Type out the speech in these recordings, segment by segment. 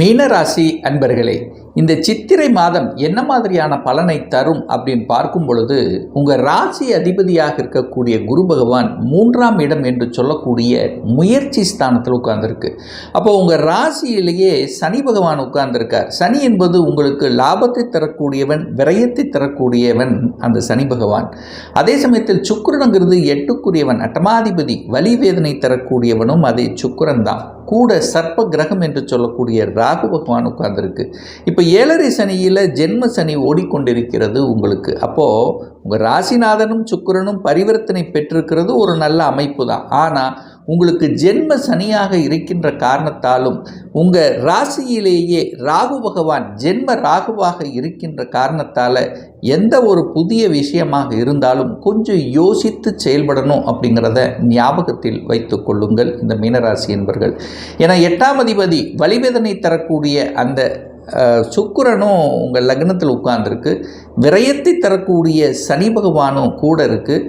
மீனராசி அன்பர்களே இந்த சித்திரை மாதம் என்ன மாதிரியான பலனை தரும் அப்படின்னு பார்க்கும் பொழுது உங்கள் ராசி அதிபதியாக இருக்கக்கூடிய குரு பகவான் மூன்றாம் இடம் என்று சொல்லக்கூடிய முயற்சி ஸ்தானத்தில் உட்கார்ந்துருக்கு. அப்போ உங்கள் ராசியிலேயே சனி பகவான் உட்கார்ந்துருக்கார். சனி என்பது உங்களுக்கு லாபத்தை தரக்கூடியவன் விரயத்தை தரக்கூடியவன் அந்த சனி பகவான். அதே சமயத்தில் சுக்கிரனுங்கிறது எட்டுக்குரியவன் அட்டமாதிபதி வலி வேதனை தரக்கூடியவனும் அதே சுக்கிரன் தான் கூட சர்ப்ப கிரகம் என்று சொல்லக்கூடிய ராகு பகவான் உட்கார்ந்துருக்கு. இப்போ ஏழரை சனியில் ஜென்ம சனி ஓடிக்கொண்டிருக்கிறது உங்களுக்கு. அப்போது உங்கள் ராசிநாதனும் சுக்கிரனும் பரிவர்த்தனை பெற்றிருக்கிறது ஒரு நல்ல அமைப்பு தான். ஆனால் உங்களுக்கு ஜென்ம சனியாக இருக்கின்ற காரணத்தாலும் உங்கள் ராசியிலேயே ராகு பகவான் ஜென்ம ராகுவாக இருக்கின்ற காரணத்தால் எந்த ஒரு புதிய விஷயமாக இருந்தாலும் கொஞ்சம் யோசித்து செயல்படணும் அப்படிங்கிறத ஞாபகத்தில் வைத்து கொள்ளுங்கள் இந்த மீனராசி என்பர்கள். ஏன்னா எட்டாம் அதிபதி வலிவேதனை தரக்கூடிய அந்த சுக்கரனும் உங்கள் லக்னத்தில் உட்கார்ந்துருக்கு. விரயத்தை தரக்கூடிய சனி பகவானும் கூட இருக்குது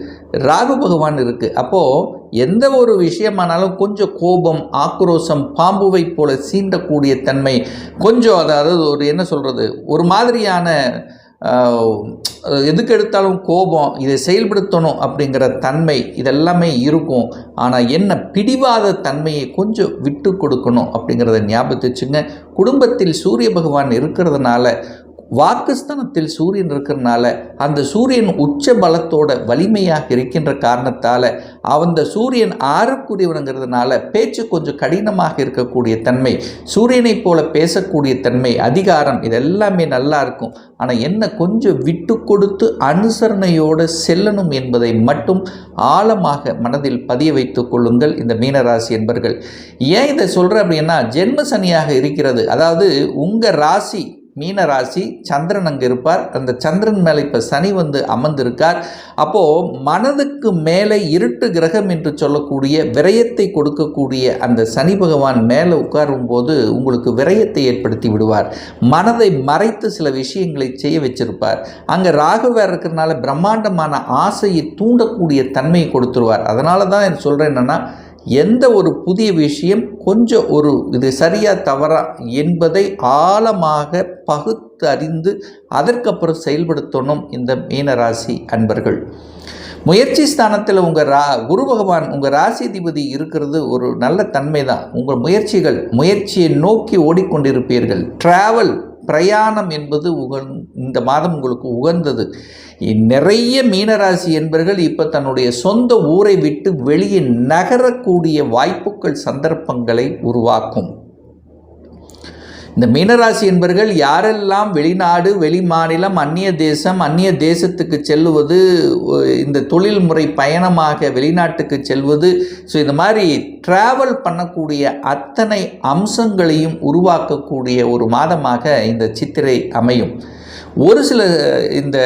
ராகு பகவான் இருக்குது அப்போது எந்த ஒரு விஷயமானாலும் கொஞ்சம் கோபம் ஆக்ரோஷம் பாம்புவை போல சீண்டக்கூடிய தன்மை கொஞ்சம் அதாவது ஒரு என்ன சொல்கிறது ஒரு மாதிரியான எதுக்கு எடுத்தாலும் கோபம் இதை செயல்படுத்தணும் அப்படிங்கிற தன்மை இதெல்லாமே இருக்கும். ஆனால் என்ன பிடிவாத தன்மையை கொஞ்சம் விட்டு கொடுக்கணும் அப்படிங்கிறத ஞாபகத்து வச்சுங்க. குடும்பத்தில் சூரிய பகவான் இருக்கிறதுனால வாக்குஸ்தானத்தில் சூரியன் இருக்கிறனால அந்த சூரியன் உச்ச பலத்தோட வலிமையாக இருக்கின்ற காரணத்தால் அந்த சூரியன் ஆறுக்குரியவனுங்கிறதுனால பேச்சு கொஞ்சம் கடினமாக இருக்கக்கூடிய தன்மை சூரியனைப் போல பேசக்கூடிய தன்மை அதிகாரம் இதெல்லாமே நல்லா இருக்கும். ஆனால் என்ன கொஞ்சம் விட்டு கொடுத்து அனுசரணையோடு செல்லணும் என்பதை மட்டும் ஆழமாக மனதில் பதிய வைத்துக் கொள்ளுங்கள் இந்த மீனராசி என்பர்கள். ஏன் இதை சொல்கிறேன் அப்படின்னா ஜென்ம சனியாக இருக்கிறது. அதாவது உங்கள் ராசி மீன ராசி சந்திரன் அங்கே இருப்பார். அந்த சந்திரன் மேலே இப்போ சனி வந்து அமர்ந்திருக்கார். அப்போது மனதுக்கு மேலே இருட்டு கிரகம் என்று சொல்லக்கூடிய விரயத்தை கொடுக்கக்கூடிய அந்த சனி பகவான் மேலே உட்காரும் போது உங்களுக்கு விரயத்தை ஏற்படுத்தி விடுவார். மனதை மறைத்து சில விஷயங்களை செய்ய வச்சிருப்பார். அங்கே ராகு இருக்கிறதுனால பிரம்மாண்டமான ஆசையை தூண்டக்கூடிய தன்மையை கொடுத்துருவார். அதனால தான் சொல்கிறேன் என்னென்னா எந்த ஒரு புதிய விஷயம் கொஞ்சம் ஒரு இது சரியா தவறா என்பதை ஆழமாக பகுத்து அறிந்து அதற்கப்புறம் செயல்படுத்தணும் இந்த மீனராசி அன்பர்கள். முயற்சி ஸ்தானத்தில் உங்கள் ரா குரு பகவான் உங்கள் ராசிதிபதி இருக்கிறது ஒரு நல்ல தன்மை தான் உங்கள் முயற்சிகள் முயற்சியை நோக்கி ஓடிக்கொண்டிருப்பீர்கள். ட்ராவல் பிரயாணம் என்பது உகன் இந்த மாதம் உங்களுக்கு உகந்தது. நிறைய மீனராசி என்பர்கள் இப்போ தன்னுடைய சொந்த ஊரை விட்டு வெளியே நகரக்கூடிய வாய்ப்புகள் சந்தர்ப்பங்களை உருவாக்கும். இந்த மீனராசி என்பர்கள் யாரெல்லாம் வெளிநாடு வெளி மாநிலம் அந்நிய தேசம் அந்நிய தேசத்துக்கு செல்லுவது இந்த தொழில்முறை பயணமாக வெளிநாட்டுக்கு செல்வது ஸோ இந்த மாதிரி ட்ராவல் பண்ணக்கூடிய அத்தனை அம்சங்களையும் உருவாக்கக்கூடிய ஒரு மாதமாக இந்த சித்திரை அமையும். ஒரு சில இந்த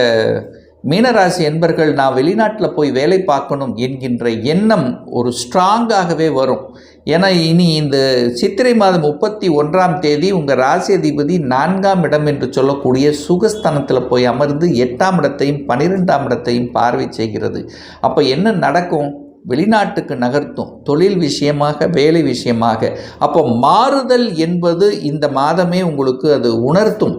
மீனராசி என்பர்கள் நான் வெளிநாட்டில் போய் வேலை பார்க்கணும் என்கின்ற எண்ணம் ஒரு ஸ்ட்ராங்காகவே வரும். ஏன்னா இனி இந்த சித்திரை மாதம் முப்பத்தி ஒன்றாம் தேதி உங்கள் ராசி அதிபதி நான்காம் இடம் என்று சொல்லக்கூடிய சுகஸ்தானத்தில் போய் அமர்ந்து எட்டாம் இடத்தையும் பன்னிரெண்டாம் இடத்தையும் பார்வை செய்கிறது. அப்போ என்ன நடக்கும்? வெளிநாட்டுக்கு நகர்த்தும். தொழில் விஷயமாக வேலை விஷயமாக. அப்போ மாறுதல் என்பது இந்த மாதமே உங்களுக்கு அது உணர்த்தும்.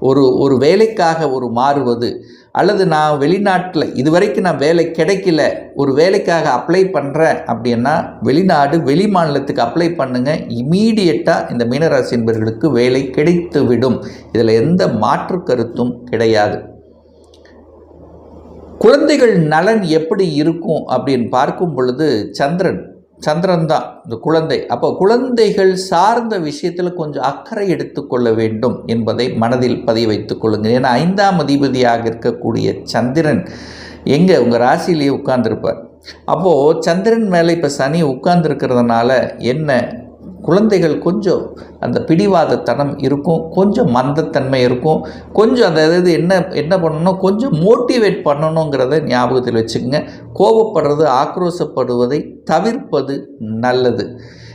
ஒரு ஒரு வேலைக்காக ஒரு மாறுவது. அல்லது நான் வெளிநாட்டில் இதுவரைக்கும் நான் வேலை கிடைக்கல ஒரு வேலைக்காக அப்ளை பண்ணுறேன் அப்படின்னா வெளிநாடு வெளி மாநிலத்துக்கு அப்ளை பண்ணுங்கள் இமீடியட்டாக இந்த மீனராசி என்பவர்களுக்கு வேலை கிடைத்து விடும் இதில் எந்த மாற்று கருத்தும் கிடையாது. குழந்தைகள் நலன் எப்படி இருக்கும் அப்படின்னு பார்க்கும் பொழுது சந்திரன் சந்திரன் தான் இந்த குழந்தை. அப்போ குழந்தைகள் சார்ந்த விஷயத்தில் கொஞ்சம் அக்கறை எடுத்துக்கொள்ள வேண்டும் என்பதை மனதில் பதிய வைத்துக் கொள்ளுங்கள். ஏன்னா ஐந்தாம் அதிபதியாக இருக்கக்கூடிய சந்திரன் எங்கே? உங்கள் ராசியிலேயே உட்கார்ந்துருப்பார். அப்போது சந்திரன் மேலே இப்போ சனி உட்கார்ந்துருக்கிறதுனால என்ன குழந்தைகள் கொஞ்சம் அந்த பிடிவாதத்தனம் இருக்கும் கொஞ்சம் மந்தத்தன்மை இருக்கும் கொஞ்சம் அந்த அதாவது என்ன என்ன பண்ணணும் கொஞ்சம் மோட்டிவேட் பண்ணணுங்கிறத ஞாபகத்தில் வச்சுக்கோங்க. கோபப்படுறது ஆக்ரோஷப்படுவதை தவிர்ப்பது நல்லது.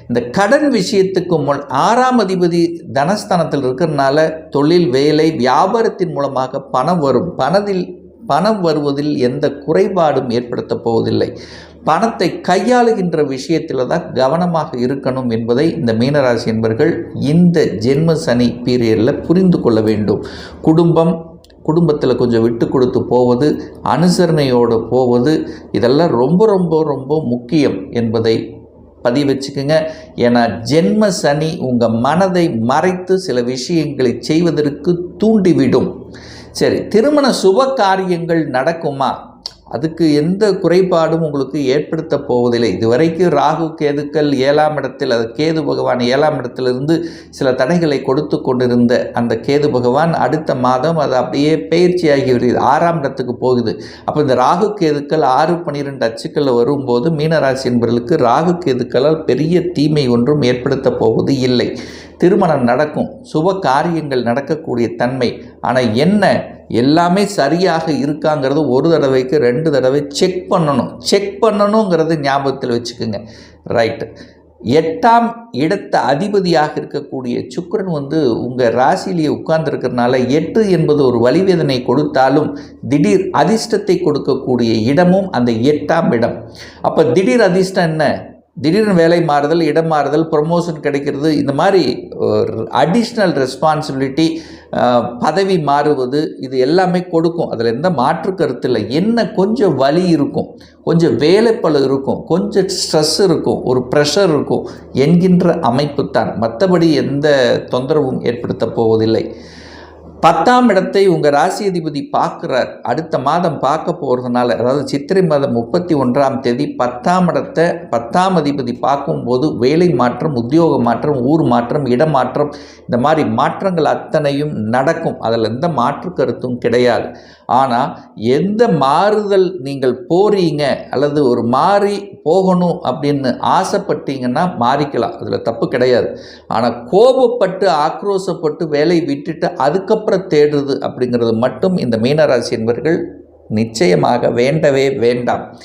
இந்த கடன் விஷயத்துக்கு முன் ஆறாம் அதிபதி தனஸ்தானத்தில் இருக்கிறதுனால தொழில் வேலை வியாபாரத்தின் மூலமாக பணம் வரும். பணத்தில் பணம் வருவதில் எந்த குறைபாடும் ஏற்படுத்தப் போவதில்லை. பணத்தை கையாளுகின்ற விஷயத்தில் தான் கவனமாக இருக்கணும் என்பதை இந்த மீனராசி என்பர்கள் இந்த ஜென்ம சனி பீரியடில் புரிந்து கொள்ள வேண்டும். குடும்பம் குடும்பத்தில் கொஞ்சம் விட்டு கொடுத்து போவது அனுசரணையோடு போவது இதெல்லாம் ரொம்ப ரொம்ப ரொம்ப முக்கியம் என்பதை பதிவு வச்சுக்கோங்க. ஏன்னா ஜென்ம சனி உங்கள் மனதை மறைத்து சில விஷயங்களை செய்வதற்கு தூண்டிவிடும். சரி திருமண சுப காரியங்கள் நடக்குமா? அதுக்கு எந்த குறைபாடும் உங்களுக்கு ஏற்படுத்த போவதில்லை. இதுவரைக்கும் ராகு கேதுக்கள் ஏழாம் இடத்தில் அது கேது பகவான் ஏழாம் இடத்திலிருந்து சில தடைகளை கொடுத்து கொண்டிருந்த அந்த கேது பகவான் அடுத்த மாதம் அது அப்படியே பயிற்சியாகி வருகிறது. ஆறாம் இடத்துக்கு போகுது. அப்போ இந்த ராகு கேதுக்கள் ஆறு பன்னிரெண்டு அச்சுக்களில் வரும்போது மீனராசி என்பவர்களுக்கு ராகு கேதுக்களால் பெரிய தீமை ஒன்றும் ஏற்படுத்த போவது இல்லை. திருமணம் நடக்கும் சுப காரியங்கள் நடக்கக்கூடிய தன்மை. ஆனால் என்ன? எல்லாமே சரியாக இருக்காங்கிறது ஒரு தடவைக்கு ரெண்டு தடவை செக் பண்ணணும். செக் பண்ணணுங்கிறது ஞாபகத்தில் வச்சுக்கோங்க. ரைட்டு எட்டாம் இடத்த அதிபதியாக இருக்கக்கூடிய சுக்கரன் வந்து உங்கள் ராசியிலேயே உட்கார்ந்துருக்கிறதுனால எட்டு என்பது ஒரு வலிவேதனை கொடுத்தாலும் திடீர் அதிர்ஷ்டத்தை கொடுக்கக்கூடிய இடமும் அந்த எட்டாம் இடம். அப்போ திடீர் அதிர்ஷ்டம் என்ன? திடீர்னு வேலை மாறுதல் இடம் மாறுதல் ப்ரொமோஷன் கிடைக்கிறது. இந்த மாதிரி அடிஷ்னல் ரெஸ்பான்சிபிலிட்டி பதவி மாறுவது இது எல்லாமே கொடுக்கும். அதில் எந்த மாற்று கருத்தில் என்ன கொஞ்சம் வலி இருக்கும் கொஞ்சம் வேலைப்பழு இருக்கும் கொஞ்சம் ஸ்ட்ரெஸ் இருக்கும் ஒரு ப்ரெஷர் இருக்கும் என்கின்ற அமைப்பு தான் மற்றபடி எந்த தொந்தரவும் ஏற்படுத்த போவதில்லை. பத்தாம் இடத்தை உங்கள் ராசி அதிபதி பார்க்குறார். அடுத்த மாதம் பார்க்க போகிறதுனால அதாவது சித்திரை மாதம் முப்பத்தி ஒன்றாம் தேதி பத்தாம் இடத்தை பத்தாம் அதிபதி பார்க்கும்போது வேலை மாற்றம் உத்தியோக மாற்றம் ஊர் மாற்றம் இடமாற்றம் இந்த மாதிரி மாற்றங்கள் அத்தனையும் நடக்கும். அதில் எந்த மாற்று கருத்தும் கிடையாது. ஆனால் எந்த மாறுதல் நீங்கள் போறீங்க அல்லது ஒரு மாறி போகணும் அப்படின்னு ஆசைப்பட்டீங்கன்னா மாறிக்கலாம். அதில் தப்பு கிடையாது. ஆனால் கோபப்பட்டு ஆக்ரோஷப்பட்டு வேலையை விட்டுட்டு அதுக்கப்புறம் தேடுறது அப்படிங்கிறது மட்டும் இந்த மீனராசி என்பவர்கள் நிச்சயமாக வேண்டவே வேண்டாம்.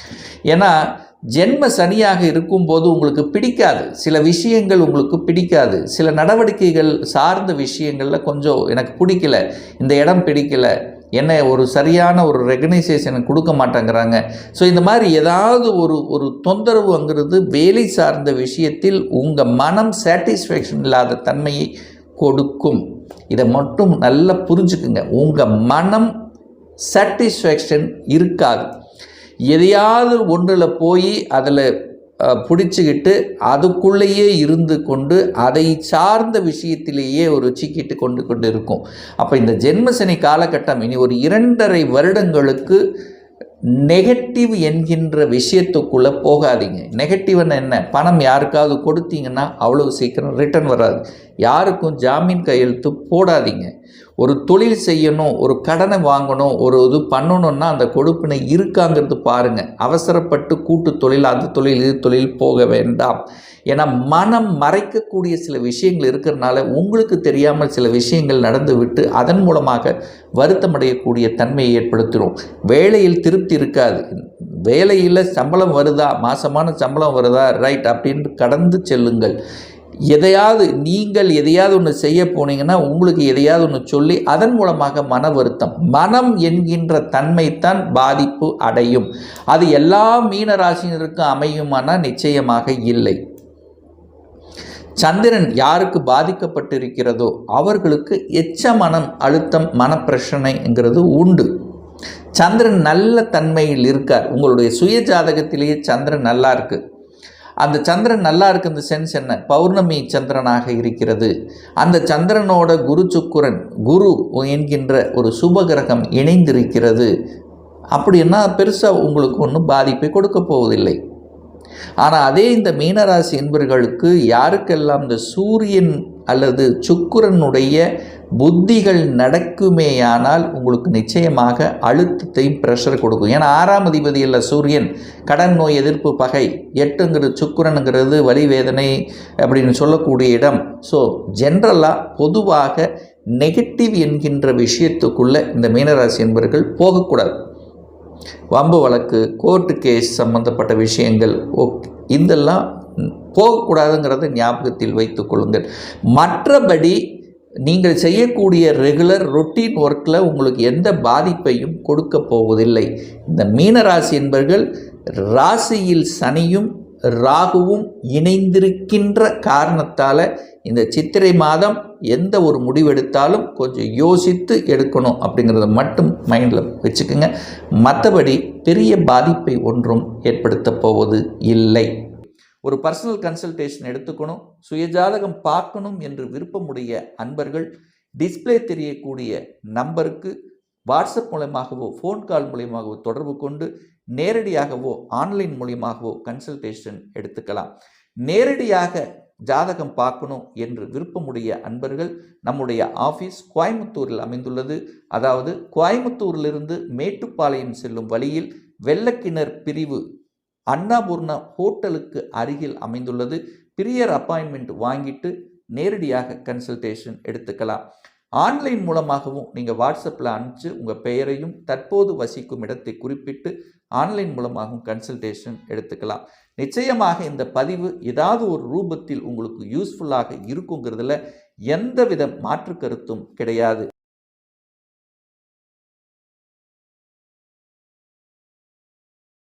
ஏன்னா ஜென்ம சனியாக இருக்கும்போது உங்களுக்கு பிடிக்காது. சில விஷயங்கள் உங்களுக்கு பிடிக்காது. சில நடவடிக்கைகள் சார்ந்த விஷயங்களில் கொஞ்சம் எனக்கு பிடிக்கல. இந்த இடம் பிடிக்கல. என்ன ஒரு சரியான ஒரு ரெகனைசேஷனை கொடுக்க மாட்டேங்கிறாங்க. ஸோ இந்த மாதிரி ஏதாவது ஒரு ஒரு தொந்தரவுங்கிறது வேலை சார்ந்த விஷயத்தில் உங்கள் மனம் சாட்டிஸ்ஃபேக்ஷன் இல்லாத தன்மையை கொடுக்கும். இதை மட்டும் நல்லா புரிஞ்சுக்குங்க. உங்கள் மனம் சாட்டிஸ்ஃபேக்ஷன் இருக்காது. எதையாவது ஒன்றில் போய் அதில் பிடிச்சிக்கிட்டு அதுக்குள்ளேயே இருந்து கொண்டு அதை சார்ந்த விஷயத்திலேயே ஒரு சிக்கிட்டு கொண்டு கொண்டு இருக்கும். அப்போ இந்த ஜென்மசனி காலகட்டம் இனி ஒரு இரண்டரை வருடங்களுக்கு நெகட்டிவ் என்கின்ற விஷயத்துக்குள்ளே போகாதீங்க. நெகட்டிவ்னு என்ன? பணம் யாருக்காவது கொடுத்தீங்கன்னா அவ்வளவு சீக்கிரம் ரிட்டர்ன் வராது. யாருக்கும் ஜாமீன் கையெழுத்து போடாதீங்க. ஒரு தொழில் செய்யணும் ஒரு கடனை வாங்கணும் ஒரு இது பண்ணணும்னா அந்த கொடுப்பினை இருக்காங்கிறது பாருங்கள் அவசரப்பட்டு கூட்டு தொழில் அது தொழில் இது தொழில் போக வேண்டாம். ஏன்னா மனம் மறைக்கக்கூடிய சில விஷயங்கள் இருக்கிறனால உங்களுக்கு தெரியாமல் சில விஷயங்கள் நடந்து விட்டு அதன் மூலமாக வருத்தமடையக்கூடிய தன்மையை ஏற்படுத்திடும் வேலையில் திருப்தி இருக்காது. வேலையில் சம்பளம் வருதா? மாசமான சம்பளம் வருதா? ரைட் அப்படின்னு கடந்து செல்லுங்கள். எதையாவது நீங்கள் எதையாவது ஒன்று செய்ய போனீங்கன்னா உங்களுக்கு எதையாவது ஒன்று சொல்லி அதன் மூலமாக மன வருத்தம். மனம் என்கின்ற தன்மைத்தான் பாதிப்பு அடையும். அது எல்லா மீனராசினருக்கும் அமையுமானால் நிச்சயமாக இல்லை. சந்திரன் யாருக்கு பாதிக்கப்பட்டிருக்கிறதோ அவர்களுக்கு எச்ச மனம் அழுத்தம் மனப்பிரச்சனைங்கிறது உண்டு. சந்திரன் நல்ல தன்மையில் இருக்கார். உங்களுடைய சுய ஜாதகத்திலேயே சந்திரன் நல்லா இருக்குது அந்த சந்திரன் நல்லா இருக்கு இந்த சென்ஸ் என்ன? பௌர்ணமி சந்திரனாக இருக்கிறது. அந்த சந்திரனோட குரு சுக்குரன் குரு என்கின்ற ஒரு சுபகிரகம் இணைந்திருக்கிறது. அப்படின்னா பெருசாக உங்களுக்கு ஒன்றும் பாதிப்பை கொடுக்க போவதில்லை. ஆனால் அதே இந்த மீனராசி என்பர்களுக்கு யாருக்கெல்லாம் இந்த சூரியன் அல்லது சுக்குரனுடைய புத்திகள் நடக்குமேயானால் உங்களுக்கு நிச்சயமாக அழுத்தத்தையும் ப்ரெஷர் கொடுக்கும். ஏன்னா ஆறாம் அதிபதி இல்லை சூரியன் கடன் நோய் எதிர்ப்பு பகை எட்டுங்கிறது சுக்குரனுங்கிறது வலி வேதனை அப்படின்னு சொல்லக்கூடிய இடம். ஸோ ஜென்ரலாக பொதுவாக நெகட்டிவ் என்கின்ற விஷயத்துக்குள்ளே இந்த மீனராசி என்பவர்கள் போகக்கூடாது. வம்பு வழக்கு கோர்ட்டு கேஸ் சம்பந்தப்பட்ட விஷயங்கள் ஓகே இதெல்லாம் போகக்கூடாதுங்கிறத ஞாபகத்தில் வைத்து கொள்ளுங்கள். மற்றபடி நீங்கள் செய்யக்கூடிய ரெகுலர் ரொட்டீன் ஒர்க்கில் உங்களுக்கு எந்த பாதிப்பையும் கொடுக்க போவதில்லை. இந்த மீனராசி என்பர்கள் ராசியில் சனியும் ராகுவும் இணைந்திருக்கின்ற காரணத்தால் இந்த சித்திரை மாதம் எந்த ஒரு முடிவெடுத்தாலும் கொஞ்சம் யோசித்து எடுக்கணும் அப்படிங்கிறத மட்டும் மைண்டில் வச்சுக்கோங்க. மற்றபடி பெரிய பாதிப்பை ஒன்றும் ஏற்படுத்தப் போவது இல்லை. ஒரு பர்சனல் கன்சல்டேஷன் எடுத்துக்கணும் சுயஜாதகம் பார்க்கணும் என்று விருப்பமுடைய அன்பர்கள் டிஸ்ப்ளே தெரியக்கூடிய நம்பருக்கு வாட்ஸ்அப் மூலமாகவோ ஃபோன் கால் மூலியமாகவோ தொடர்பு கொண்டு நேரடியாகவோ ஆன்லைன் மூலியமாகவோ கன்சல்டேஷன் எடுத்துக்கலாம். நேரடியாக ஜாதகம் பார்க்கணும் என்று விருப்பமுடைய அன்பர்கள் நம்முடைய ஆஃபீஸ் கோயம்புத்தூரில் அமைந்துள்ளது. அதாவது கோயம்புத்தூரிலிருந்து மேட்டுப்பாளையம் செல்லும் வழியில் வெள்ளக்கிணர் பிரிவு அன்னபூர்ணா ஹோட்டலுக்கு அருகில் அமைந்துள்ளது. பிரியர் அப்பாயின்மெண்ட் வாங்கிட்டு நேரடியாக கன்சல்டேஷன் எடுத்துக்கலாம். ஆன்லைன் மூலமாகவும் நீங்கள் வாட்ஸ்அப்பில் அனுப்பிச்சு உங்கள் பெயரையும் தற்போது வசிக்கும் இடத்தை குறிப்பிட்டு ஆன்லைன் மூலமாகவும் கன்சல்டேஷன் எடுத்துக்கலாம். நிச்சயமாக இந்த பதிவு ஏதாவது ஒரு ரூபத்தில் உங்களுக்கு யூஸ்ஃபுல்லாக இருக்குங்கிறதுல எந்தவித மாற்று கருத்தும் கிடையாது.